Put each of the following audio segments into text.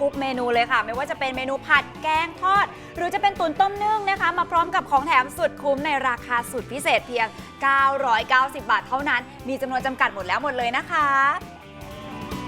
ทุกเมนูเลยค่ะ ไม่ว่าจะเป็นเมนูผัดแกงทอด หรือจะเป็นตุ๋นต้มนึ่งนะคะ มาพร้อมกับของแถมสุดคุ้มในราคาสุดพิเศษเพียง 990 บาทเท่านั้น มีจำนวนจำกัดหมดแล้วหมดเลยนะคะ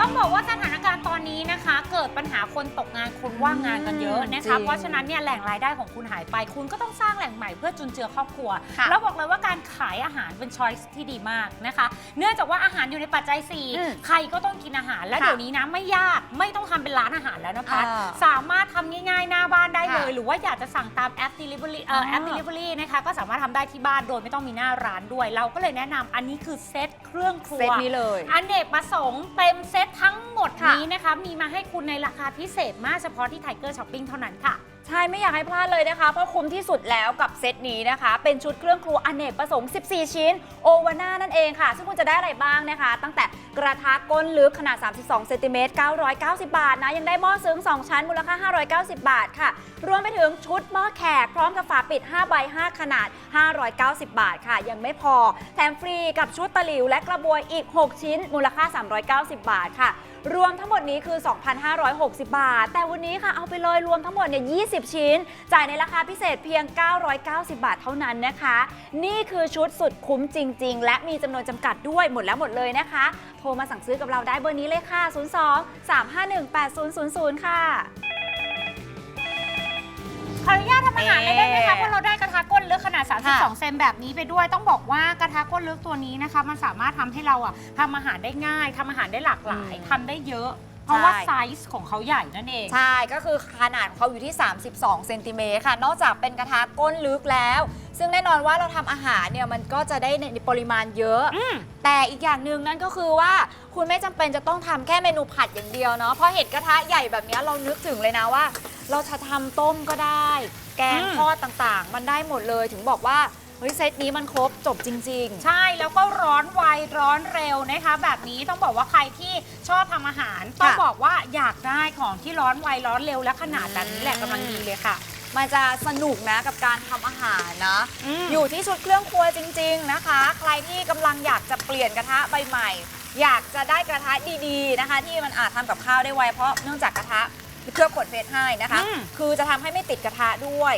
ต้องบอกว่าสถานการณ์ตอนนี้นะคะ เกิดปัญหาคนตกงานคนว่างงานกันเยอะนะจริคะงเพราะฉะนั้นเนี่ยแหล่งรายได้ของคุณหายไป คุณก็ต้องสร้างแหล่งใหม่เพื่อจุนเจือครอบครัว ค่ะ แล้วบอกเลยว่าการขายอาหารเป็นช้อยส์ที่ดีมากนะคะ เนื่องจากว่าอาหารอยู่ในปัจจัยอืม4ใครก็ต้องกินอาหาร และค่ะเดี๋ยวนี้นะไม่ยากไม่ต้องทำเป็นร้านอาหารแล้วนะคะอ่าสามารถทำง่ายๆหน้าบ้านได้เลย ค่ะหรือว่าอยากจะสั่งตามแอป delivery เอ่อแอป อ่า delivery นะคะก็สามารถทำได้ที่บ้านโดยไม่ต้องมีหน้าร้านด้วย เราก็เลยแนะนำอันนี้คือเซตเค รื่องครัวเซตนี้เลยอันเนกประสงค์เต็มเซตทั้งหมดค่ะ นี้นะคะ มีมาให้คุณในราคาพิเศษมากเฉพาะที่ไทเกอร์ช้อปปิ้งเท่านั้นค่ะ ใช่ไม่อยากให้พลาดเลยนะคะ เพราะคุ้มที่สุดแล้วกับเซตนี้นะคะ เป็นชุดเครื่องครัวอเนกประสงค์ 14 ชิ้น โอวาน่านั่นเองค่ะ ซึ่งคุณจะได้อะไรบ้างนะคะ ตั้งแต่กระทะก้นลึกขนาด 32เซนติเมตร990 บาทนะ ยังได้หม้อซึ้ง 2 ชั้นมูลค่า 590 บาทค่ะ รวมไปถึงชุดหม้อแขก พร้อมกับฝาปิด5ใบ5ขนาด 590 บาทค่ะ ยังไม่พอ แถมฟรีกับชุดตะหลิวและกระบวยอีก 6 ชิ้น มูลค่า 390 บาทค่ะ รวมทั้งหมดนี้คือ 2,560 บาท แต่วันนี้ค่ะเอาไปเลยรวมทั้งหมดเนี่ย 20 ชิ้น จ่ายในราคาพิเศษเพียง 990 บาทเท่านั้นนะคะ นี่คือชุดสุดคุ้มจริง ๆ และมีจำนวนจำกัดด้วยหมดแล้วหมดเลยนะคะ โทรมาสั่งซื้อกับเราได้เบอร์นี้เลยค่ะ 02 351 8000 ค่ะ ขออนุญาตทำอาหารเลยได้ไหมเอ่คะอเพราะเราได้กระทะก้นลึกขนาดค่ะ32 เซนแบบนี้ไปด้วย ต้องบอกว่ากระทะก้นลึกตัวนี้นะคะ มันสามารถทำให้เราอะทำอาหารได้ง่ายทำอาหารได้หลากหลายทำได้เยอะ เพราะว่าใช่ไซส์ของเขาใหญ่นั่นเอง ใช่ ก็คือขนาดของเขาอยู่ที่ 32 เซนติเมตรค่ะ นอกจากเป็นกระทะก้นลึกแล้ว ซึ่งแน่นอนว่าเราทำอาหารเนี่ยมันก็จะได้ในปริมาณเยอะ อืม แต่อีกอย่างหนึ่งนั่นก็คือว่าคุณไม่จำเป็นจะต้องทำแค่เมนูผัดอย่างเดียวเนาะ เพราะเห็นกระทะใหญ่แบบเนี้ยเรานึกถึงเลยนะว่า เราจะทำต้มก็ได้ แกงอืม ทอดต่างๆ มันได้หมดเลย ถึงบอกว่า เฮ้ยเซตนี้มันครบจบจริง ใช่แล้วก็ร้อนไวร้อนเร็วนะคะ แบบนี้ต้องบอกว่าใครที่ชอบทำอาหาร ต้องบอกว่าอยากได้ของที่ร้อนไวร้อนเร็วและขนาดแบบนี้แหละอืมกำลังดีเลยค่ะ ๆ มันจะสนุกนะกับการทำอาหารนะออยู่ยู่ที่ชุดเครื่องครัวจริง ๆนะคะ ใครที่กำลังอยากจะเปลี่ยนกระทะใบใหม่ อยากจะได้กระทะดีๆนะคะ ที่มันอาจทำกับข้าวได้ไวเพราะเนื่องจากกระทะเคลือบขวดเฟสให้นะคะ อืม คือจะทำให้ไม่ติดกระทะด้วย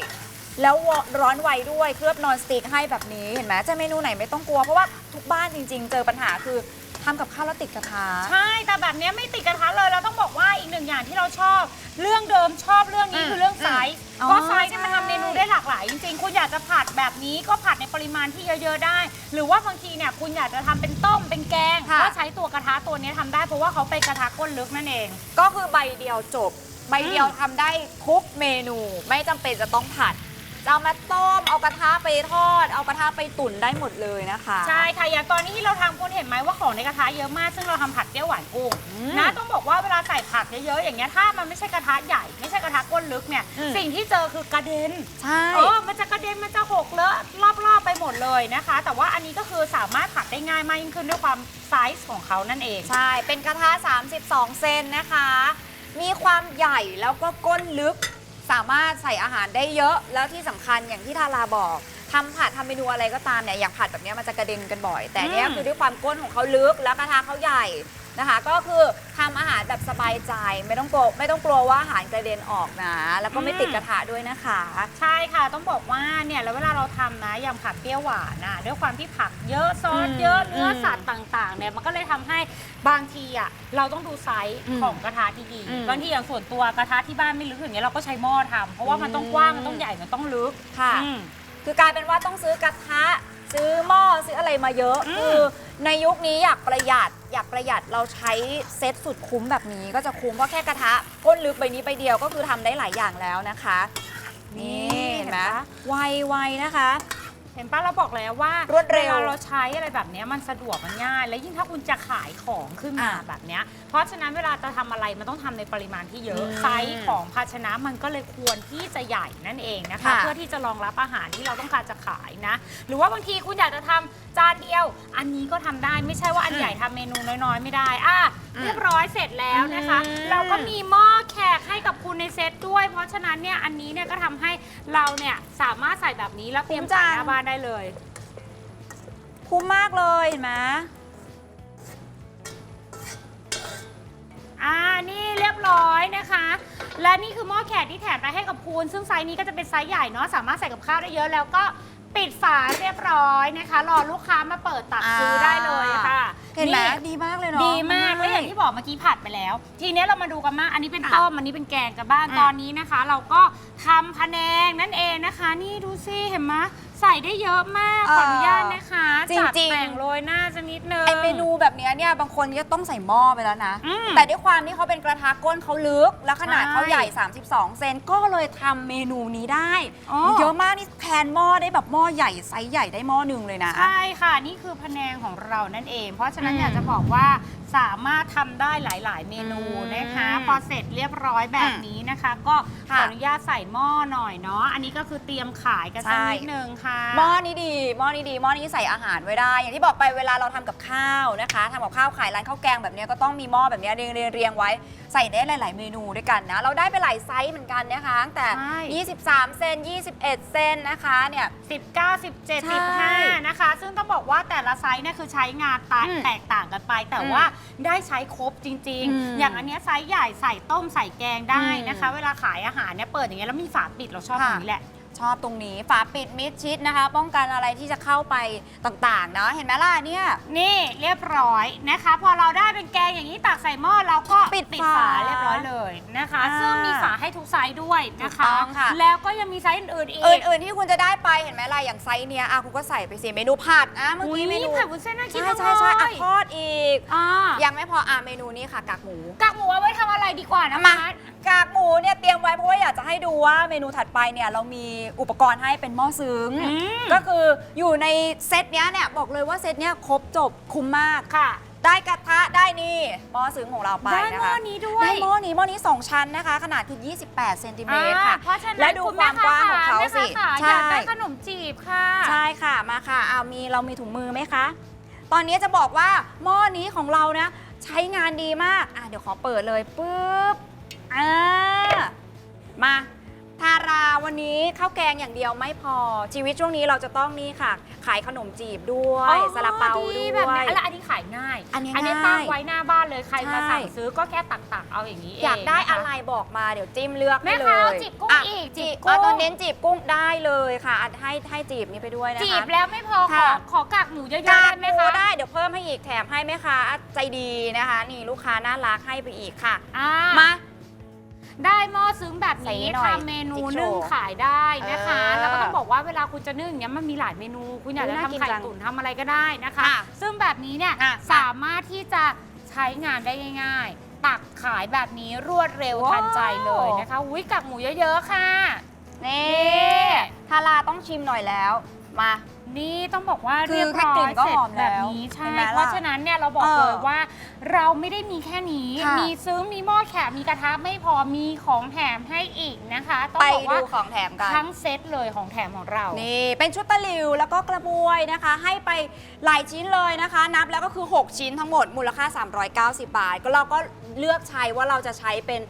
แล้วร้อนไวด้วยเคลือบนอนสติกให้แบบนี้เห็นไหมจะเมนูไหนไม่ต้องกลัวเพราะว่าทุกบ้านจริง ๆ เจอปัญหาคือทำกับข้าวแล้วติดกระทะ ใช่ แต่แบบเนี้ยไม่ติดกระทะเลยเราต้องบอกว่าอีกหนึ่งอย่างที่เราชอบ เรื่องเดิมชอบเรื่องนี้อืมคือเรื่องไซส์อ๋อเพราะไซส์เนี่ยมันใช่ทำเมนูได้หลากหลาย จริงๆ คุณอยากจะผัดแบบนี้ก็ผัดในปริมาณที่เยอะๆได้ หรือว่าบางทีเนี่ยคุณอยากจะทำเป็นต้มเป็นแกงค่ะ ก็ใช้ตัวกระทะตัวเนี้ยทำได้เพราะว่าเขาเป็นกระทะก้นลึกนั่นเอง ก็คือใบเดียวจบ ใบเดียวทำได้ทุกเมนู ไม่จำเป็นจะต้องผัดจะ เอามาต้ม เอากระทะไปทอด เอากระทะไปตุ๋นได้หมดเลยนะคะ ใช่ค่ะอย่างตอนนี้ที่เราทำคุณเห็นไหมว่าของในกระทะเยอะมาก ซึ่งเราทำผัดเปรี้ยวหวานกุ้งอืมนะต้องบอกว่าเวลาใส่ผักเยอะๆอย่างเงี้ยถ้ามันไม่ใช่กระทะใหญ่ไม่ใช่กระทะก้นลึกเนี่ยอืม สิ่งที่เจอคือกระเด็น ใช่ เออมันจะกระเด็น มันจะหกเลอะรอบๆไปหมดเลยนะคะ แต่ว่าอันนี้ก็คือสามารถผัดได้ง่ายมากยิ่งขึ้นด้วยความไซส์ของเขานั่นเอง ใช่ เป็นกระทะ 32 เซนนะคะ มีความใหญ่แล้วก็ก้นลึก สามารถใส่อาหารได้เยอะ แล้วที่สำคัญอย่างที่ทาราบอกทำผัดทำเมนูอะไรก็ตามเนี่ยอย่างผัดแบบเนี้ยมันจะกระเด็นกันบ่อย แต่เนี้ยอืม คือด้วยความก้นของเขาลึกแล้วกระทะเขาใหญ่ นะคะ ก็คือทำอาหารแบบสบายใจไม่ต้องกลัวไม่ต้องกลัวว่าอาหารกระเด็นออกนะ แล้วก็ไม่ติดกระทะด้วยนะคะ ใช่ค่ะต้องบอกว่าเนี่ยแล้วเวลาเราทำนะอย่างผัดเปรี้ยวหวานนะด้วยความที่ผักเยอะซอสอืมเยอะเนื้ออมสัตว์ต่างๆเนี่ยมันก็เลยทำให้บางทีอะเราต้องดูไซส์อืมของกระทะที่ดีอืมบางทีอย่างส่วนตัวกระทะที่บ้านไม่ลึกอย่างเงี้ยเราก็ใช้หม้อทำเพราะว่ามันต้องกว้างมันต้องใหญ่มันต้องลึกค่ะ อืม คือกลายเป็นว่าต้องซื้อกระทะ ซื้อหม้อซื้ออะไรมาเยอะอืมคือในยุคนี้อยากประหยัดอยากประหยัดเราใช้เซ็ตสุดคุ้มแบบนี้ ก็จะคุ้มว่าแค่กระทะก้นลึกใบนี้ใบเดียวก็คือทำได้หลายอย่างแล้วนะคะ นี่เห็นไหมไวๆนะคะ เห็นป้าเราบอกแล้วว่ารวดเร็วลาเราใช้อะไรแบบเนี้ยมันสะดวกมันง่าย และยิ่งถ้าคุณจะขายของขึ้นมาอะแบบเนี้ยเพราะฉะนั้นเวลาจะทำอะไรมันต้องทำในปริมาณที่เยอะอืมไซส์ของภาชนะมันก็เลยควรที่จะใหญ่นั่นเองนะคะ ค่ะ เพื่อที่จะรองรับอาหารที่เราต้องการจะขายนะ หรือว่าบางทีคุณอยากจะทำจานเดียว อันนี้ก็ทำได้ไม่ใช่ว่าอันใหญ่ทำเมนูน้อยๆ ไม่ได้อะอืมเรียบร้อยเสร็จแล้วนะคะ อืม เราก็มีหม้อแขกให้กับคุณในเซตด้วย เพราะฉะนั้นเนี่ยอันนี้เนี่ยก็ทำให้เราเนี่ยสามารถใส่แบบนี้แล้วเตรียมจ่ายหน้าบ้านได้เลย คุ้มมากเลยเห็นไหมอ่า นี่เรียบร้อยนะคะ และนี่คือหม้อแขกที่แถมไปให้กับคุณซึ่งไซส์นี้ก็จะเป็นไซส์ใหญ่เนาะ สามารถใส่กับข้าวได้เยอะแล้วก็ปิดฝาเรียบร้อยนะคะ รอลูกค้ามาเปิดตักซื้อได้เลยค่ะ เห็นไหมนี่ดีมากเลยเนาะดีมากแล้วอย่างที่บอกเมื่อกี้ผัดไปแล้ว ทีเนี้ยเรามาดูกันมากอันนี้เป็นอะต้มอันนี้เป็นแกงกันบ้างอืมตอนนี้นะคะ เราก็ทำพะแนงนั่นเองนะคะ นี่ดูสิเห็นไหม ใส่ได้เยอะมาก ขออนุญาตนะคะจริงๆ จัดแต่งโรยหน้าสักนิดนึง ไอเมนูแบบเนี้ยเนี่ยบางคนก็ต้องใส่หม้อไปแล้วนะ อืมแต่ด้วยความที่เขาเป็นกระทะก้นเขาลึก แล้วขนาดใช่เขาใหญ่ 32 เซนก็เลยทำเมนูนี้ได้อ๋อ เยอะมากนี่แทนหม้อได้แบบหม้อใหญ่ไซส์ใหญ่ได้หม้อหนึ่งเลยนะ ใช่ค่ะ นี่คือพะแนงของเรานั่นเอง เพราะฉะนั้นอืมอยากจะบอกว่าสามารถทำได้หลาย ๆ เมนูนะคะ อืมพอเสร็จเรียบร้อยแบบนี้นะคะ ก็ขค่ะออนุญาตใส่หม้อหน่อยเนาะอันนี้ก็คือเตรียมขายกันสักใช่ นิดนึงค่ะหม้อนี้ดีหม้อนี้ดีหม้อนี้ใส่อาหารไว้ได้ อย่างที่บอกไปเวลาเราทำกับข้าวนะคะทำกับข้าวขายร้านข้าวแกงแบบเนี้ยก็ต้องมีหม้อแบบเนี้ยเรียงเรียงเรียงไว้ ใส่ได้หลาย ๆ เมนูด้วยกันนะ เราได้ไปหลายไซส์เหมือนกันนะคะตั้งแต่ ใช่ 23 เซน 21 เซนนะคะเนี่ย 19 17 ใช่15 นะคะ ซึ่งต้องบอกว่าแต่ละไซส์เนี่ยคือใช้งานตาอืมแตกต่างกันไป แต่อืมว่าได้ใช้ครบจริง อืมๆ อย่างอันเนี้ยไซส์ใหญ่ใส่ต้มใส่แกงได้นะคะอืมเวลาขายอาหารเนี่ยเปิดอย่างเงี้ยแล้วมีฝาปิดเราชอบตค่ะรงนี้แหละ ชอบตรงนี้ ฝาปิดมิดชิดนะคะ ป้องกันอะไรที่จะเข้าไปต่างๆเนาะเห็นไหมล่ะเนี่ย นี่เรียบร้อยนะคะ พอเราได้เป็นแกงอย่างนี้ตักใส่หม้อเราก็ปิดปิดฝาฝาเรียบร้อยเลยนะคะ อ่าซึ่งมีฝาให้ทุกไซส์ด้วยนะถูกต้คะองค่ะ แล้วก็ยังมีไซส์อื่นๆอีกอื่นๆที่คุณจะได้ไปเห็นไหมล่ะอย่างไซส์เนี้ยอะคุณก็ใส่ไปสิเมนูผัดอะเมื่ออุ้ยกี้เมนูผัดวุ้นเส้นน่ากินใช่มากใช่ใช่อะเลยทอดอีก อ่ายังไม่พออะเมนูนี้ค่ะกากหมู กากหมูเอาไว้ทำอะไรดีกว่านะมาพัด กากหมูเนี่ยเตรียมไว้เพราะว่าอยากจะให้ดูว่าเมนูถัดไปเนี่ยเรามีอุปกรณ์ให้เป็นหม้อซึ้งอืมก็คืออยู่ในเซตเนี้ยเนี่ยบอกเลยว่าเซตเนี้ยครบจบคุ้มมาก ค่ะ ได้กระทะได้นี่หม้อซึ้งของเราไปได้นะหม้อคะนี้ด้วยได้หม้อนี้หม้อนี้ 2 ชั้นนะคะ ขนาดคือ 28 เซนติเมตรค่ะ อ่าเพราะฉะนั้นและดูคุณความกว้างของเขาแม่สิค้าใช่ อยากได้ขนมจีบค่ะ ใช่ค่ะมาค่ะเอามีเรามีถุงมือไหมคะ ตอนนี้จะบอกว่าหม้อนี้ของเรานะ ใช้งานดีมากอะเดี๋ยวขอเปิดเลยปุ๊บ อ่ามาทาราวันนี้ข้าวแกงอย่างเดียวไม่พอชีวิตช่วงนี้เราจะต้องนี่ค่ะ ขายขนมจีบด้วยซาลาเปาด้แบบวนี้ยแล้วอันนี้ขายง่ายอันนี้นี้ง่ายตั้งไว้หน้าบ้านเลยใครมาใช่สั่งซื้อก็แค่ตักๆเอาอย่างนี้เองอยากได้นค อะไรบอกมาเดี๋ยวจิ้มเลือกให้แม่เลค้าเอายจีบกุ้งะอีกจีจีบบกุ้งเอาตัวเน้นจีบกุ้งได้เลยค่ะอะให้ให้จีบนี้ไปด้วยนะคะ จีบแล้วไม่พอขอค่ะ ขอกากหมูเยอะๆกาได้กไหมหมูคะ ได้เดี๋ยวเพิ่มให้อีกแถมให้แม่ค้าใจดีนะคะ นี่ลูกค้าน่ารักให้ไปอีกค่ะ อ่ามา ได้หม้อซึ้งแบบใส่นี้นิดหน่อยทำเมนูจิ๊กโชว์นึ่งขายได้นะคะ เออแล้วก็ต้องบอกว่าเวลาคุณจะนึ่งอย่างเงี้ยมันมีหลายเมนู คุณอยากจะน่ากินทำไข่จังตุ๋นทำอะไรก็ได้นะคะ ค่ะซึ่งแบบนี้เนี่ยอะสามารถที่จะใช้งานได้ง่าย ๆ ตักขายแบบนี้รวดเร็วว้าว ทันใจเลยนะคะอุ้ยกากหมูเยอะๆค่ะนี่นี่ ทาราต้องชิมหน่อยแล้ว มา นี่ต้องบอกว่าคือเรียบร้อแค่กลิ่ยนก็เสร็หจอมแบแล้บวนี้ใช่ เห็นไหมล่ะเพราะฉะนั้นเนี่ยเราบอกเออเลยว่า เราไม่ได้มีแค่นี้ ค่ะ มีซึ้งมีหม้อแขกมีกระทะไม่พอมีของแถมให้อีกนะคะต้องไปบอกว่าดูของแถมกัน ทั้งเซตเลยของแถมของเรานี่ เป็นชุดตะหลิวแล้วก็กระบวยนะคะ ให้ไปหลายชิ้นเลยนะคะ นับแล้วก็คือ 6 ชิ้นทั้งหมดมูลค่า 390 บาท ก็เราก็ เลือกใช้ว่าเราจะใช้เป็น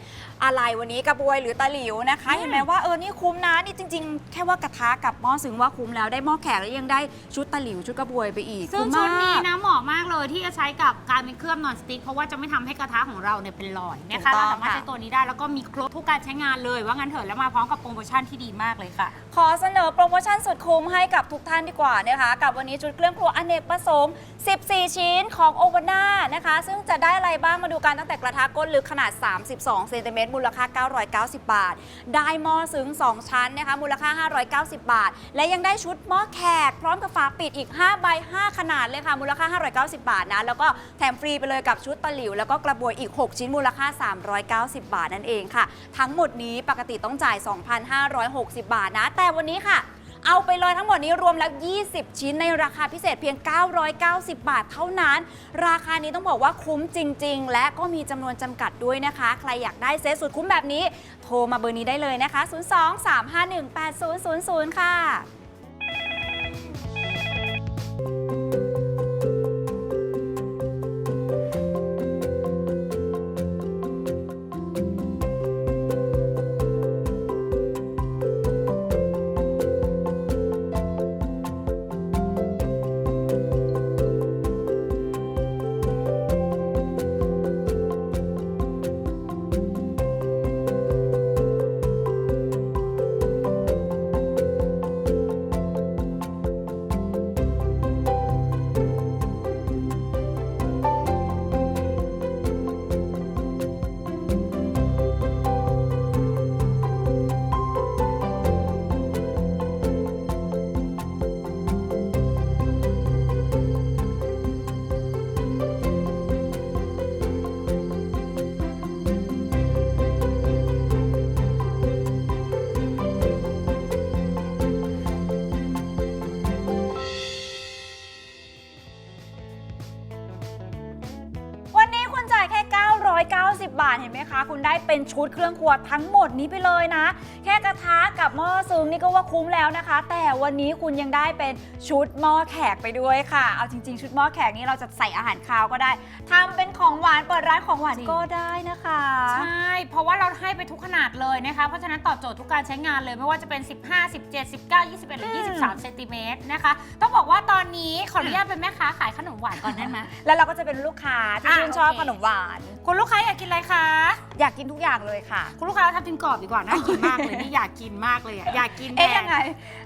อะไรวันนี้กระบวยหรือตะหลิวนะคะอืมเห็นไหมว่าเออนี่คุ้มนะนี่จริง ๆ แค่ว่ากระทะกับหม้อซึ้งว่าคุ้มแล้วได้หม้อแขกแล้วยังได้ชุดตะหลิวชุดกระบวยไปอีกซึ่งคุ้มชุดมากนี้นะเหมาะมากเลยที่จะใช้กับการเป็นเครื่องนอนสติ๊กเพราะว่าจะไม่ทำให้กระทะของเราเนี่ยเป็นรอยนะคะถูกต้เราองสามารถค่ะ ใช้ตัวนี้ได้แล้วก็มีครบทุกการใช้งานเลยว่างั้นเถอะแล้วมาพร้อมกับโปรโมชั่นที่ดีมากเลยค่ะ ขอเสนอโปรโมชั่นสุดคุ้มให้กับทุกท่านดีกว่านะคะ กับวันนี้ชุดเครื่องครัวอเนกประสงค์ 14 ชิ้นของโอวาน่านะคะ ซึ่งจะได้อะไรบ้างมาดูกันตั้งแต่กระทะก้นลึกขนาด 32 เซนติเมตรมูลค่า 990 บาท ได้หม้อซึ้ง 2 ชั้นนะคะ มูลค่า 590 บาท และยังได้ชุดหม้อแขก พร้อมกับฝาปิดอีก 5 ใบ 5 ขนาดเลยค่ะ มูลค่า 590 บาทนะ แล้วก็แถมฟรีไปเลยกับชุดตะหลิว แล้วก็กระบวยอีก 6 ชิ้นมูลค่า 390 บาทนั่นเองค่ะ ทั้งหมดนี้ปกติต้องจ่าย 2,560 บาทนะ แต่วันนี้ค่ะ เอาไปเลยทั้งหมดนี้รวมแล้ว 20 ชิ้นในราคาพิเศษเพียง 990 บาทเท่านั้น ราคานี้ต้องบอกว่าคุ้มจริง ๆ และก็มีจำนวนจำกัดด้วยนะคะ ใครอยากได้เซตสุดคุ้มแบบนี้ โทรมาเบอร์นี้ได้เลยนะคะ 02-351-8000 ค่ะ เป็นชุดเครื่องครัวทั้งหมดนี้ไปเลยนะ แค่กระทะกับหม้อซึ้งนี่ก็ว่าคุ้มแล้วนะคะ แต่วันนี้คุณยังได้เป็นชุดหม้อแขกไปด้วยค่ะ เอาจริง ๆ ชุดหม้อแขกนี้เราจะใส่อาหารคาวก็ได้ทำเป็นของหวานเปิดร้านของหวานจริง ก็ได้นะคะ ใช่ เพราะว่าเราให้ไปทุกขนาดเลยนะคะ เพราะฉะนั้นตอบโจทย์ทุกการใช้งานเลย ไม่ว่าจะเป็น 15 17 19 21 หรืออืม23 เซนติเมตรนะคะ ต้องบอกว่าตอนนี้ขออนุญาตเป็นแม่ค้าขายขนมหวานก่อนได้ไหม แล้วเราก็จะเป็นลูกค้าที่อะชื่นชอบโอเค ขนมหวาน คุณลูกค้าอยากกินอะไรคะ อยากกินทุกอย่างเลยค่ะ คุณลูกค้าทำกินกรอบดีกว่าน่ากินมากเลยนี่อยากกินมากเลยอะอยากกินเอ๊ะแทนยังไง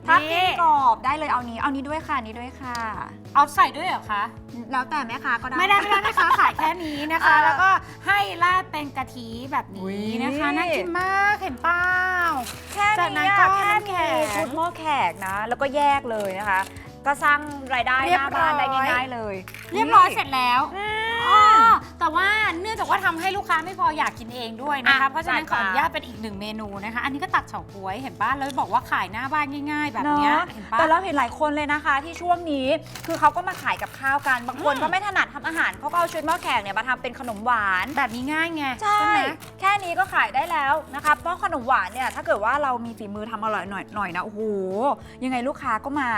ถ้านี่กินกรอบได้เลยเอานี้ เอานี้ด้วยค่ะนี้ด้วยค่ะ เอาใส่ด้วยเหรอคะ แล้วแต่แม่ค้าก็ได้ ไม่ได้ไม่ได้นะคะขายแค่นี้นะคะ เออแล้วก็ให้ราดเป็นกะทิแบบนี้นะคะอุ๊ยน่ากินมากเห็นเปล่า แค่จากนั้นี้นก็อะแค่น้ำแข็มีงชุดหม้อแขกนะ แล้วก็แยกเลยนะคะ ก็สร้างรายได้เรีหยบน้าบ้านได้ร้อยง่ายๆเลยเรียบร้อยเสร็จแล้ว อืมอ๋อ แต่ว่าเนื่องจากว่าทำให้ลูกค้าไม่พออยากกินเองด้วยนะคะ อะเพราะฉะนั้นขจัอดอมานุญาตเป็นอีกหนึ่งเมนูนะคะ อันนี้ก็ตักเฉาก๊วยเห็นป้ะแล้วบอกว่าขายหน้าบ้านง่าย ๆ แบบเนี้ยเนาะเห็นป้ะแต่เราเห็นหลายคนเลยนะคะ ที่ช่วงนี้คือเขาก็มาขายกับข้าวกัน บางคนอืม ก็ไม่ถนัดทำอาหารเขาก็เอาชุดหม้อแขกเนี่ยมาทำเป็นขนมหวาน แบบนี้ง่ายไงใช่ ไหมแค่นี้ก็ขายได้แล้วนะคะเพราะขนมหวานเนี่ย ถ้าเกิดว่าเรามีฝีมือทำอร่อยหน่อยหน่อยนะโอ้โหยังไงลูกค้าก็มา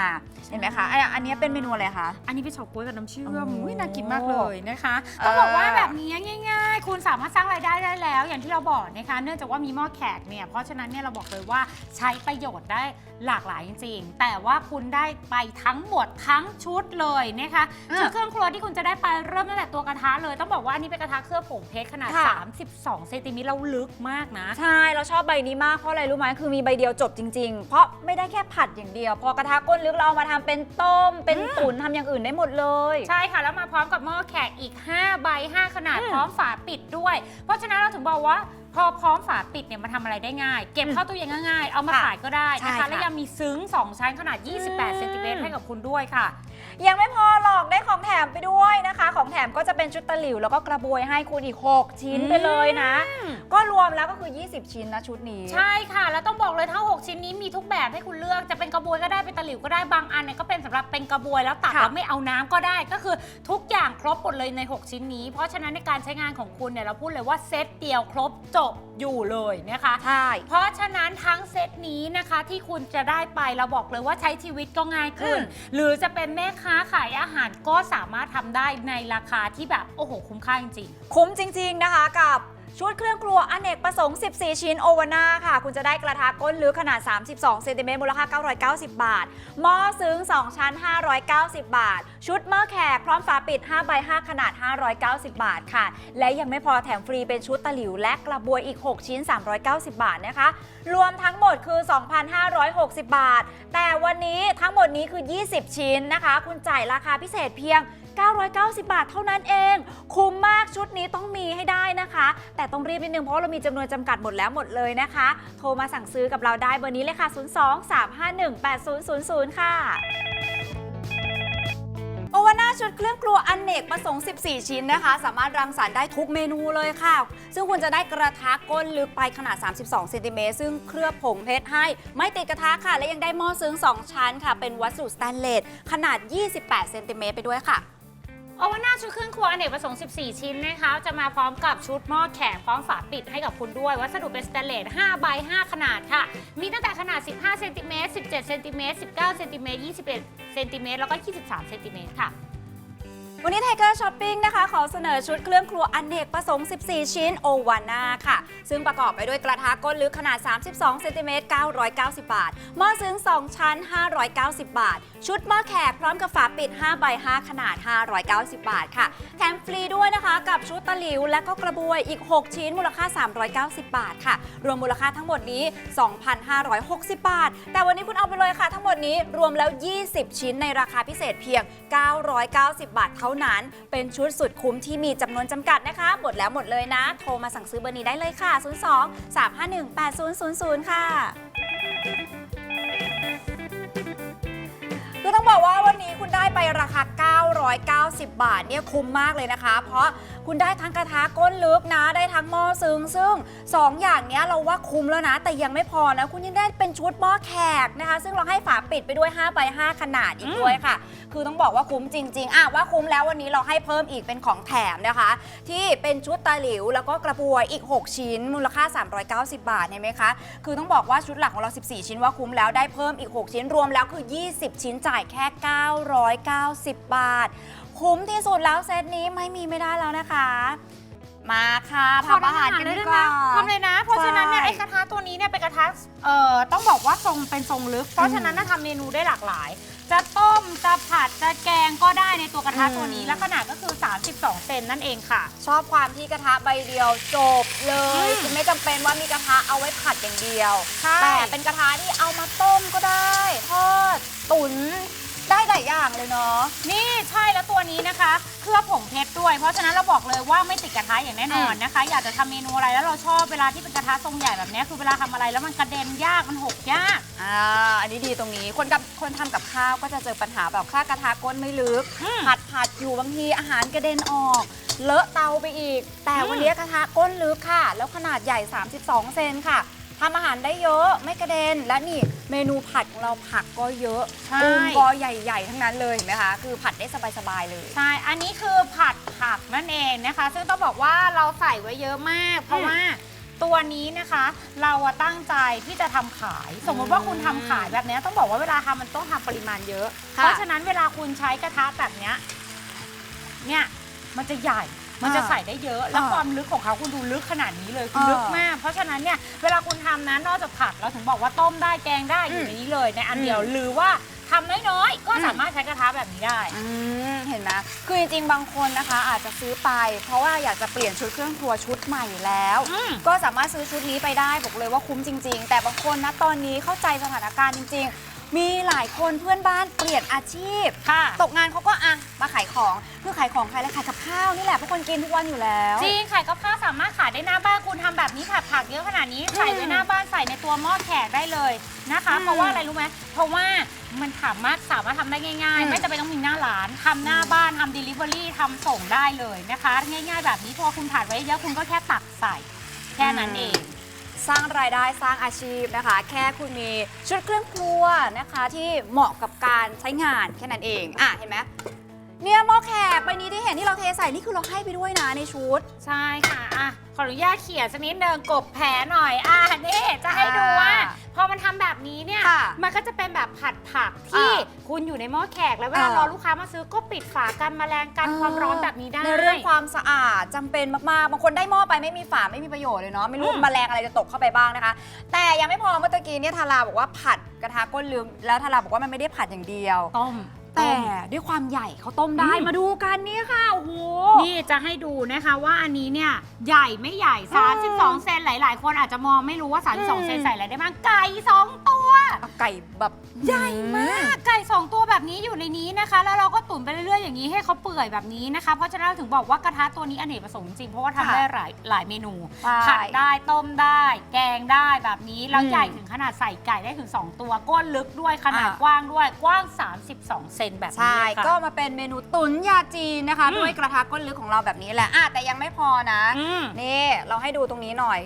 เห็นไหมคะอันอันนี้เป็นเมนูอะไรคะ อันนี้เป็นเฉาก๊วยกับน้ำเชื่อมโอ้โหอุ้ยน่ากินมากเลยนะคะเออต้องบอกว่าแบบนี้ง่าย ๆ คุณสามารถสร้างรายได้ได้แล้ว อย่างที่เราบอกนะคะเนื่องจากว่ามีหม้อแขกเนี่ยเพราะฉะนั้นเนี่ยเราบอกเลยว่าใช้ประโยชน์ได้หลากหลายจริงๆ แต่ว่าคุณได้ไปทั้งหมดทั้งชุดเลยนะคะอืมชุดเครื่องครัวที่คุณจะได้ไปเริ่มตั้งแต่ตัวกระทะเลย ต้องบอกว่าอันนี้เป็นกระทะเคลือบผงเพชรขนาด ค่ะ 32เซนติเมตรแล้วลึกมากนะ ใช่ เราชอบใบนี้มากเพราะอะไรรู้ไหมคือมีใบเดียวจบจริง ๆ เพราะไม่ได้แค่ผัดอย่างเดียว พอกระทะก้นลึกเราเอามาทำเป็นต้ม เป็นตุ๋นทำอย่างอื่นได้หมดเลย ใช่ค่ะ แล้วมาพร้อมกับหม้อแขกอีก 5 ใบ5 ขนาดอืมพร้อมฝาปิดด้วย เพราะฉะนั้นเราถึงบอกว่าพอพร้อมฝาปิดเนี่ยมาทำอะไรได้ง่าย เก็บอืมเข้าตู้เย็นง่ายๆ เอามาค่ะขายก็ได้นะใช่คะค่ะและยังมีซึ้ง 2 ชั้นขนาด 28 เซนติเมตรให้กับคุณด้วยค่ะ ยังไม่พอหรอกได้ของแถมไปด้วยนะคะ ของแถมก็จะเป็นชุดตะหลิว แล้วก็กระบวยให้คุณอีก 6 ชิ้นไปเลยนะ ก็รวมแล้วก็คือ 20 ชิ้นนะชุดนี้ ใช่ค่ะ แล้วต้องบอกเลยทั้ง6ชิ้นนี้มีทุกแบบให้คุณเลือกจะเป็นกระบวยก็ได้เป็นตะหลิวก็ได้บางอันเนี่ยก็เป็นสำหรับเป็นกระบวยแล้วตักค่ะแล้วไม่เอาน้ำก็ได้ก็คือทุกอย่างครบหมดเลยใน 6 ชิ้นนี้ เพราะฉะนั้นในการใช้งานของคุณเนี่ยเราพูดเลยว่าเซตเดียวครบจบอยู่เลยนะคะใช่เพราะฉะนั้นทั้งเซตนี้นะคะที่คุณจะได้ไปเราบอกเลยว่าใช้ชีวิตก็ง่ายขึ้นอืมหรือจะเป็นแม่ค้าขายอาหารก็สามารถทำได้ในราคาที่แบบ โอ้โห คุ้มค่าจริงๆ คุ้มจริง ๆ นะคะกับ ชุดเครื่องครัวอเนกประสงค์ 14 ชิ้นโอวาน่าค่ะ คุณจะได้กระทะก้นลึกขนาด 32 เซนติเมตรมูลค่า 990 บาท หม้อซึ้ง 2 ชั้น 590 บาท ชุดหม้อแขกพร้อมฝาปิด5ใบ5ขนาด 590 บาทค่ะ และยังไม่พอแถมฟรีเป็นชุดตะหลิวและกระบวยอีก 6 ชิ้น 390 บาทนะคะ รวมทั้งหมดคือ 2,560 บาท แต่วันนี้ทั้งหมดนี้คือ 20 ชิ้นนะคะ คุณจ่ายราคาพิเศษเพียง 990 บาทเท่านั้นเอง คุ้มมากชุดนี้ต้องมีให้ได้นะคะ แต่ต้องรีบนิดนึงเพราะเรามีจำนวนจำกัดหมดแล้วหมดเลยนะคะ โทรมาสั่งซื้อกับเราได้เบอร์นี้เลยค่ะ 02 351 8000 ค่ะโอวาน่าชุดเครื่องครัวอนเนกประสงค์ 14 ชิ้นนะคะ สามารถรังสรรค์ได้ทุกเมนูเลยค่ะ ซึ่งคุณจะได้กระทะก้นลึกไปขนาด 32 เซนติเมตรซึ่งเคลือบผงเพชรให้ ไม่ติดกระทะค่ะ และยังได้หม้อซึ้ง 2 ชั้นค่ะ เป็นวัสดุสแตนเลสขนาด 28 เซนติเมตรไปด้วยค่ะ โอวาน่าชุดเครื่องครัวอเนกประสงค์ 14 ชิ้นนะคะ จะมาพร้อมกับชุดหม้อแขกพร้อมฝาปิดให้กับคุณด้วย วัสดุเป็นสแตนเลส5ใบ5 ขนาดค่ะ มีตั้งแต่ขนาด 15 เซนติเมตร 17 เซนติเมตร 19 เซนติเมตร 21 เซนติเมตร แล้วก็ 23 เซนติเมตรค่ะ วันนี้ไทเกอร์ช้อปปิ้งนะคะ ขอเสนอชุดเครื่องครัวอเนกประสงค์ 14 ชิ้นโอวาน่าค่ะ ซึ่งประกอบไปด้วยกระทะก้นลึกขนาด 32เซนติเมตร990 บาท หม้อซึ้ง 2 ชั้น 590 บาท ชุดหม้อแขกพร้อมกับฝาปิด5ใบ5ขนาด 590 บาทค่ะ แถมฟรีด้วยนะคะกับชุดตะหลิวและก็กระบวยอีก 6 ชิ้นมูลค่า 390 บาทค่ะ รวมมูลค่าทั้งหมดนี้ 2,560 บาท แต่วันนี้คุณเอาไปเลยค่ะ ทั้งหมดนี้รวมแล้ว 20 ชิ้นในราคาพิเศษเพียง 990 บาทเท่านั้น เป็นชุดสุดคุ้มที่มีจำนวนจำกัดนะคะ หมดแล้วหมดเลยนะ โทรมาสั่งซื้อเบอร์นี้ได้เลยค่ะ 02 351 8000 ค่ะคือต้องบอกว่าวันนี้คุณได้ไปราคา 990 บาทเนี่ยคุ้มมากเลยนะคะ เพราะคุณได้ทั้งกระทะก้นลึกนะ ได้ทั้งหม้อซึ้งซึ่ง 2 อย่างเนี้ยเราว่าคุ้มแล้วนะ แต่ยังไม่พอนะ คุณยังได้เป็นชุดหม้อแขกนะคะ ซึ่งเราให้ฝาปิดไปด้วย5ใบ5ขนาดอีกด้วยค่ะ คือต้องบอกว่าคุ้มจริงๆอะว่าคุ้มแล้ววันนี้เราให้เพิ่มอีกเป็นของแถมนะคะ ที่เป็นชุดตาหลิว แล้วก็กระบวยอีก 6 ชิ้น มูลค่า 390 บาทเห็นไหมคะคือต้องบอกว่าชุดหลักของเรา 14 ชิ้นว่าคุ้มแล้วได้เพิ่มอีก 6 ชิ้นรวมแล้วคือ 20 ชิ้นจ่ายแค่ 990 บาทคุ้มที่สุดแล้วเซตนี้ไม่มีไม่ได้แล้วนะคะ มาค่ะทำอาหารกันเลดียได้กไหมว่าทำเลยนะ เพราะฉะนั้นเนี่ยใช่ไอ้กระทะตัวนี้เนี่ยเป็นกระทะเอ่อต้องบอกว่าทรงเป็นทรงลึก เพราะฉะนั้นน่ะทำเมนูได้หลากหลาย จะต้มจะผัดจะแกงก็ได้ในตัวกระทะอืมตัวนี้และขนาดก็คือ 32 เซนนั่นเองค่ะ ชอบความที่กระทะใบเดียวจบเลยอืมคือไม่จำเป็นว่ามีกระทะเอาไว้ผัดอย่างเดียวใช่แต่เป็นกระทะที่เอามาต้มก็ได้ทอดตุ๋น ได้หลายอย่างเลยเนาะ นี่ใช่แล้วตัวนี้นะคะ เคลือบผงเพชรด้วย เพราะฉะนั้นเราบอกเลยว่าไม่ติดกระทะอย่างแน่นอนนะคะ อยากจะทำเมนูอะไรแล้วเราชอบเวลาที่เป็นกระทะทรงใหญ่แบบเนี้ยคือเวลาทำอะไรแล้วมันกระเด็นยากมันหกยาก อ่าอันนี้ดีตรงนี้คนกับคนทำกับข้าวก็จะเจอปัญหาแบบค่ากระทะก้นไม่ลึก อืมผัดผัดอยู่บางทีอาหารกระเด็นออก เลอะเตาไปอีก แต่อืม วันนี้กระทะก้นลึกค่ะ แล้วขนาดใหญ่ 32 เซนค่ะ ทำอาหารได้เยอะไม่กระเด็น และนี่เมนูผัดของเราผักก็เยอะใช่ กุ้งก็ใหญ่ๆ ทั้งนั้นเลยเห็นไหมคะ คือผัดได้สบาย ๆ เลย ใช่ อันนี้คือผัดผักนั่นเองนะคะ ซึ่งต้องบอกว่าเราใส่ไว้เยอะมาก เพราะว่าตัวนี้นะคะ เราอะตั้งใจที่จะทำขาย สมมติว่าคุณทำขายแบบเนี้ยต้องบอกว่าเวลาทำมันต้องทำปริมาณเยอะ ค่ะ เพราะฉะนั้นเวลาคุณใช้กระทะแบบเนี้ยเนี่ยมันจะใหญ่ มันจะอ่าใส่ได้เยอะ แล้วอ่าความลึกของเขาคุณดูลึกขนาดนี้เลยคืออ่าลึกมาก เพราะฉะนั้นเนี่ยเวลาคุณทำนะนอกจากผัดเราถึงบอกว่าต้มได้แกงได้อยู่อืมในนี้เลยในอันเดียวอืมหรือว่าทำน้อยๆก็อืมสามารถใช้กระทะแบบนี้ได้อืมเห็นไหมคือจริงๆ บางคนนะคะ อาจจะซื้อไป เพราะว่าอยากจะเปลี่ยนชุดเครื่องครัวชุดใหม่แล้วอืมก็สามารถซื้อชุดนี้ไปได้บอกเลยว่าคุ้มจริง ๆ แต่บางคนนะตอนนี้เข้าใจสถานการณ์จริง ๆ มีหลายคนเพื่อนบ้านเปลี่ยนอาชีพ ค่ะ ตกงานเขาก็อะมาขายของคือขายของขายอะไรขายกับข้าวนี่แหละทุกคนกินทุกวันอยู่แล้ว จริงขายกับข้าวสามารถขายได้หน้าบ้านคุณทำแบบนี้ผัดผักเยอะขนาดนี้ใส่ไว้หน้าบ้านใส่ในตัวหม้อแขกได้เลยนะคะ อืมเพราะว่าอะไรรู้ไหมเพราะว่ามันสามารถสามารถทำได้ง่าย อืๆ ม ไม่จำเป็นต้องมีหน้าร้านทำหน้าบ้านทำ delivery ทำส่งได้เลยนะคะ ง่าย ๆ แบบนี้พอคุณผัดไว้เยอะคุณก็แค่ตักใส่ แค่นั้นเอง สร้างรายได้สร้างอาชีพนะคะ แค่คุณมีชุดเครื่องครัวนะคะที่เหมาะกับการใช้งานแค่นั้นเองอะเห็นไหม เนี่ยหม้อแขกใบนี้ที่เห็นที่เราเทใส่นี่คือเราให้ไปด้วยนะในชุด ใช่ค่ะอะ ขออนุญาตเขี่ยสักนิดนึงกบแผลหน่อย อะนี่จะให้ดูว่า อ่าพอมันทำแบบนี้เนี่ย ค่ะมันก็จะเป็นแบบผัดผักที่อ่าคุณอยู่ในหม้อแขกแล้วเวลาอ่ารอลูกค้ามาซื้อก็ปิดฝากันแมลงกันความร้อนแบบนี้ได้ ในเรื่องความสะอาดจำเป็นมากๆ บางคนได้หม้อไปไม่มีฝาไม่มีประโยชน์เลยเนาะไม่รู้อืม แมลงอะไรจะตกเข้าไปบ้างนะคะ แต่ยังไม่พอเมื่อตะกี้เนี่ยทาราบอกว่าผัดกระทะก้นลืมแล้วทาราบอกว่ามันไม่ได้ผัดอย่างเดียว ต้ม แต่ด้วยความใหญ่เขาต้มได้อืม มาดูกันเนี่ยค่ะโอ้โห นี่จะให้ดูนะคะว่าอันนี้เนี่ยใหญ่ไม่ใหญ่อืม32 เซนหลาย ๆ คนอาจจะมองไม่รู้ว่า อืม 32 เซนใส่อะไรได้บ้างไก่ 2 ตัวเอา ไก่แบบใหญ่มาก ไก่ 2 ตัวแบบนี้อยู่ในนี้นะคะ แล้วเราก็ตุ๋นไปเรื่อยๆอย่างนี้ให้เขาเปื่อยแบบนี้นะคะ เพราะฉะนั้นเราถึงบอกว่ากระทะตัวนี้อเนกประสงค์จริง เพราะว่าทำค่ะได้หลายหลายเมนู ใช่ผัดได้ต้มได้ แกงได้แบบนี้ แล้วอืมใหญ่ถึงขนาดใส่ไก่ได้ถึง 2 ตัว ก้นลึกด้วยขนาดอะ กว้างด้วยกว้าง 32 เซนแบบนี้ใช่เลยค่ะ ก็มาเป็นเมนูตุ๋นยาจีนนะคะ อืม ด้วยกระทะก้นลึกของเราแบบนี้แหละอะแต่ยังไม่พอนะ อืม นี่ เราให้ดูตรงนี้หน่อย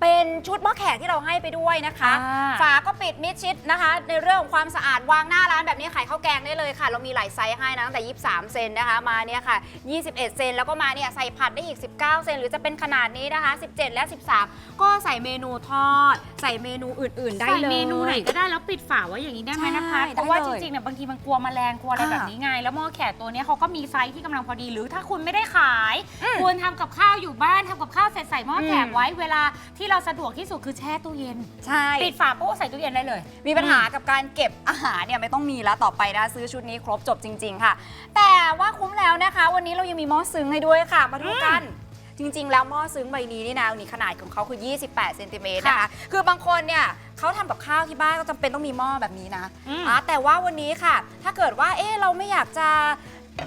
เป็นชุดหม้อแขกที่เราให้ไปด้วยนะคะอ่าฝาก็ปิดมิดชิดนะคะ ในเรื่องของความสะอาดวางหน้าร้านแบบนี้ขายข้าวแกงได้เลยค่ะ เรามีหลายไซส์ให้นะตั้งแต่ 23 เซนนะคะ มาเนี่ยค่ะ 21 เซนแล้วก็มาเนี่ยใส่ผัดได้อีก 19 เซนหรือจะเป็นขนาดนี้นะคะ 17 และ 13 ก็ใส่เมนูทอด ใส่เมนูอื่นๆ ได้ใส่เลย เมนูไหนก็ได้แล้วปิดฝาไว้อย่างนี้ได้ไหมใช่นะคะได้เพราะว่าเลจยริงๆเนี่ยบางทีมันกลัวแมลงกลัวอะไรอ่าแบบนี้ไง แล้วหม้อแขกตัวเนี้ยเขาก็มีไซส์ที่กำลังพอดีหรือถ้าคุณไม่ได้ขาย อืมคุณทำกับข้าวอยู่บ้านทำกับข้าวเสร็จใส่หม้อแขกอืม ไว้เวลาที่เราสะดวกที่สุดคือแช่ตู้เย็น ใช่ ปิดฝาปุ๊บใส่ตู้เย็นได้เลย มีปัญหากับการเก็บอาหารเนี่ยไม่ต้องมีแล้วต่อไปนะซื้อชุดนี้ครบจบจริง ๆ ค่ะ แต่ว่าคุ้มแล้วนะคะ วันนี้เรายังมีหม้อซึ้งให้ด้วยค่ะ มาดูกัน จริง ๆ แล้วหม้อซึ้งใบนี้นี่นะนี่ขนาดของเขาคือ 28เซนติเมตรนะคะ คือบางคนเนี่ยเขาทำกับข้าวที่บ้านก็จำเป็นต้องมีหม้อแบบนี้นะอืม อะแต่ว่าวันนี้ค่ะ ถ้าเกิดว่าเอ๊ะเราไม่อยากจะ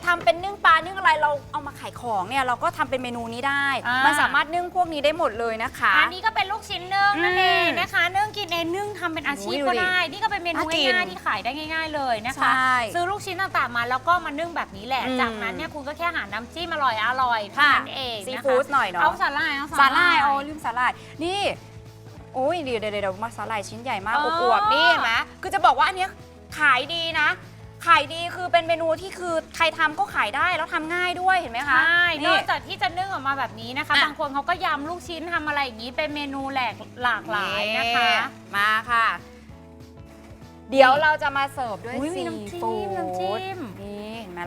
ทำเป็นนึ่งปลานึ่งอะไรเราเอามาขายของเนี่ยเราก็ทำเป็นเมนูนี้ได้ อ่ามั มันสามารถนึ่งพวกนี้ได้หมดเลยนะคะ อันนี้ก็เป็นลูกชิ้นนึ่งนั่นอืมเองนะคะนึ่งกินเองนึ่งทำเป็นอาชีพโอ้ยดูก็ดิได้นี่ก็เป็นเมนูน่ากินง่ายๆที่ขายได้ง่าย ๆเลยนะคะ ใช่ซื้อลูกชิ้นต่างๆมาแล้วก็มานึ่งแบบนี้แหละ อืมจากนั้นเนี่ยคุณก็แค่หาน้ำจิ้มอร่อยอร่อยๆเท่าค่ะ นั้นเองซีนะคะฟู้ดหน่อยเนาะเอาสาหร่ายเอาสาหร่ายโอ้ลืมสาหร่ายนี่โอ้ยเดี๋ยวเดี๋ยวเดี๋ยวมาสาหร่ายชิ้นใหญ่มากเอออวบๆนี่เห็นไหมคือจะบอกว่าอันเนี้ยขายดีนะ ขายดีคือเป็นเมนูที่คือใครทำก็ขายได้แล้วทำง่ายด้วยเห็นไหมใชคะ่นนี่ อกจากที่จะนึ่งออกมาแบบนี้นะคะ อะ บางคนเขาก็ยำลูกชิ้นทำอะไรอย่างนี้เป็นเมนูแหลกหลากหลายนะคะ มาค่ะ เดี๋ยวเราจะมาเสิร์ฟด้วยอุ๊ยมีซีน้ำจิ้มฟู้ดน้ำจิ้มนี่เห็นไหม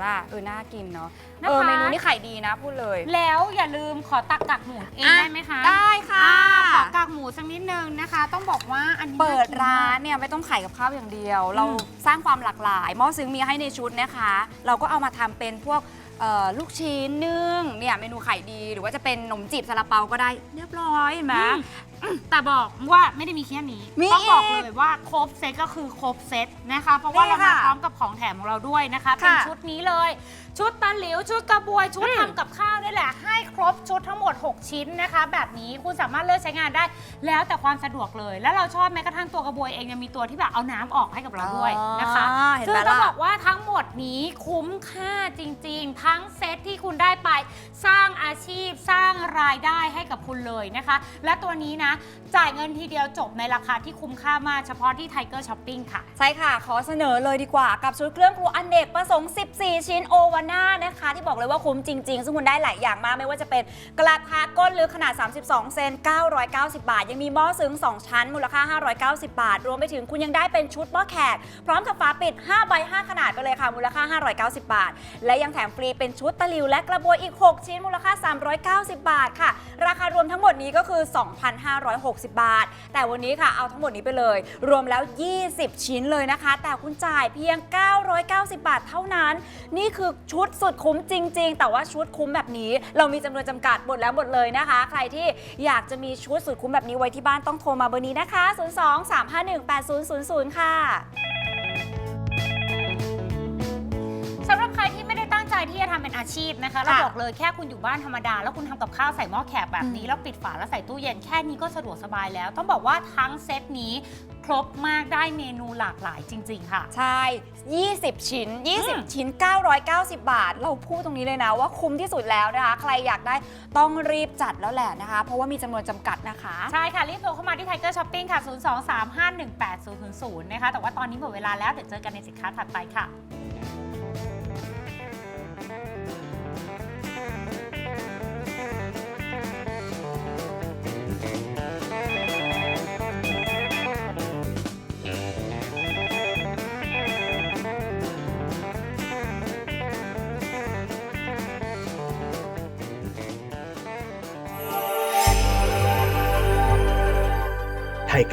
ล่ะเออน่ากินเนาะนะคะ เออเมนูนี้ขายดีนะพูดเลย แล้วอย่าลืมขอตักกากหมูเองอะได้ไหมคะได้ค่ะ อ่าขอกากหมูสักนิดนึงนะคะ ต้องบอกว่าอันนี้เปิดกิมกร้านเนี่ยไม่ต้องขายกับข้าวอย่างเดียว เราอืมสร้างความหลากหลายหม้อซึ้งมีให้ในชุดนะคะ เราก็เอามาทำเป็นพวกเอ่อลูกชิ้นนึ่งเนี่ยเมนูขายดีหรือว่าจะเป็นขนมจีบซาลาเปาก็ได้เรียบร้อยเห็นไหม อืมแต่บอกว่าไม่ได้มีแค่นี้มีต้องบอกอีกเลยว่าครบเซตก็คือครบเซตนะคะ เพราะว่านี่เรามาค่ะพร้อมกับของแถมของเราด้วยนะคะเป็นค่ะชุดนี้เลย ชุดตาหลิว ชุดกระบวย ชุดอืม ทำกับข้าวนี่แหละ ให้ครบชุดทั้งหมด 6 ชิ้นนะคะ แบบนี้คุณสามารถเลือกใช้งานได้ แล้วแต่ความสะดวกเลย แล้วเราชอบแม้กระทั่งตัวกระบวยเองยังมีตัวที่แบบเอาน้ำออกให้กับเราด้วยนะคะ อ๋อเห็นซึ่งไหมต้องล่ะ บอกว่าทั้งหมดนี้คุ้มค่าจริงๆ ทั้งเซตที่คุณได้ไป สร้างอาชีพสร้างรายได้ให้กับคุณเลยนะคะ และตัวนี้นะจ่ายเงินทีเดียวจบในราคาที่คุ้มค่ามากเฉพาะที่ Tiger Shopping ค่ะ ใช่ค่ะ ขอเสนอเลยดีกว่ากับชุดเครื่องครัวอันเนกประสงค์ 14 ชิ้นโอวาน่านะคะ ที่บอกเลยว่าคุ้มจริง ๆ ซึ่งคุณได้หลายอย่างมากไม่ว่าจะเป็นกระทะก้นลึกขนาด 32 เซน 990 บาท ยังมีหม้อซึ้ง 2 ชั้น มูลค่า 590 บาท รวมไปถึงคุณยังได้เป็นชุดหม้อแขก พร้อมกับฝาปิด5ใบ5ขนาดไปเลยค่ะ มูลค่า 590 บาท และยังแถมฟรีเป็นชุดตะหลิวและกระบวยอีก 6 ชิ้นมูลค่า 390 บาทค่ะ ราคารวมทั้งหมดนี้ก็คือ560 บาท แต่วันนี้ค่ะเอาทั้งหมดนี้ไปเลย รวมแล้ว 20 ชิ้นเลยนะคะ แต่คุณจ่ายเพียง 990 บาทเท่านั้น นี่คือชุดสุดคุ้มจริง ๆ แต่ว่าชุดคุ้มแบบนี้ เรามีจำนวนจำกัดหมดแล้วหมดเลยนะคะ ใครที่อยากจะมีชุดสุดคุ้มแบบนี้ไว้ที่บ้านต้องโทรมาเบอร์นี้นะคะ 02-351-8000 ค่ะสำหรับใครที่ไม่ได้ตั้งใจที่จะทำเป็นอาชีพนะคะเราค่ะบอกเลยแค่คุณอยู่บ้านธรรมดา แล้วคุณทำกับข้าวใส่หม้อแขกแบบนี้แล้วปิดฝาแล้วใส่ตู้เย็นแค่นี้ก็สะดวกสบายแล้ว ต้องบอกว่าทั้งเซตนี้ครบมากได้เมนูหลากหลายจริง ๆ ค่ะ ใช่ 20 ชิ้น อืม 20 ชิ้น 990 บาท เราพูดตรงนี้เลยนะว่าคุ้มที่สุดแล้วนะคะ ใครอยากได้ต้องรีบจัดแล้วแหละนะคะ เพราะว่ามีจำนวนจำกัดนะคะ ใช่ค่ะ รีบโทรเข้ามาที่ Tiger Shopping ค่ะ 023518000 นะคะ แต่ว่าตอนนี้หมดเวลาแล้ว เดี๋ยวเจอกันในสินค้าถัดไปค่ะ